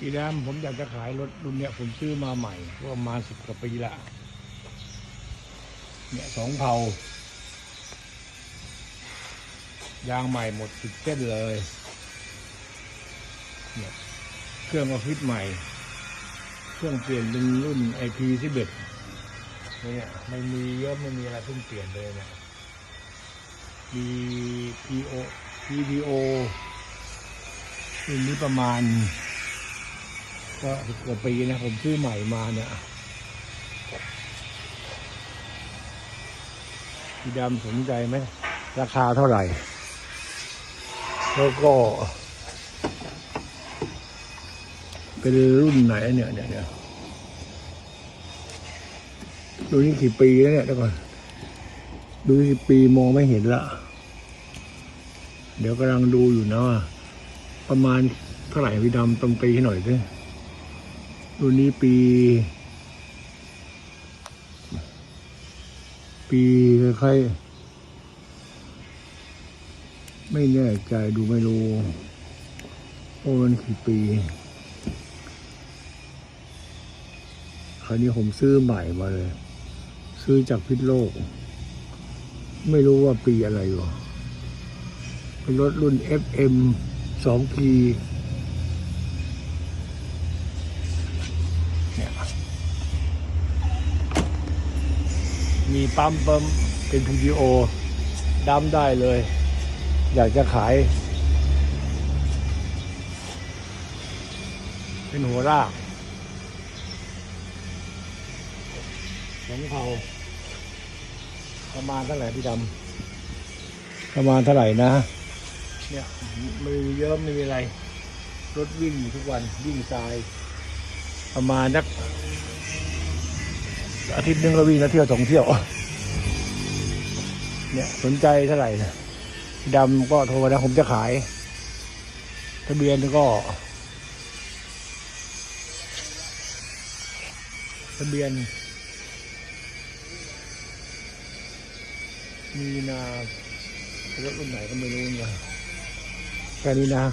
อีดามผมอยากจะขายรถรุ่นเนี้ยผมซื้อมาใหม่ประมาณสิบกว่าปีละเนี่ยสองเผายางใหม่หมดสิบเส้นเลยเนี่ยเครื่องออฟฟิศใหม่ เครื่องเปลี่ยนเป็นรุ่นไอพีสิบเอ็ดเนี่ยไม่มีเยอะไม่มีอะไรเพิ่งเปลี่ยนเลยเนี่ยมีพีโอพีดีโอรุ่นนี้ประมาณ ก็สิบกว่าปีนะผมซื้อใหม่มาเนี่ยพี่ดำสนใจไหม ราคาเท่าไหร่ แล้วก็ เป็นรุ่นไหนเนี่ยเนี่ยเนี่ยดูนี่กี่ปีแล้วเนี่ยเดี๋ยวก่อนดูกี่ปีมองไม่เห็นละ เดี๋ยวกำลังดูอยู่นะว่าประมาณเท่าไหร่พี่ดำตรงปีให้หน่อยสิ รุ่นนี้ปี ปีคล้ายๆไม่แน่ใจดูไม่รู้โอ้มันกี่ปี คราวนี้ผมซื้อใหม่มาเลย ซื้อจากพิษโลก ไม่รู้ว่าปีอะไรวะเป็นรถรุ่น FM 2P เนี่ยมีปั๊มเปิมเป็นพีดีโอดำได้เลย อยากจะขาย เป็นหัวรากสองเผาประมาณเท่าไหร่พี่ดำประมาณเท่าไหร่นะ เนี่ยไม่มีเยอะไม่มีอะไร รถวิ่งอยู่ทุกวันวิ่งทราย ประมาณนักอาทิตย์หนึงก็วิ่งแล้วเที่ยวสองเที่ยว เนี่ยสนใจเท่าไหร่นะดำก็โทรนะผมจะขาย ทะเบียนก็ ทะเบียน มีนารถรุ่นไหนก็ไม่รู้เนี่ยแค่นี้นะ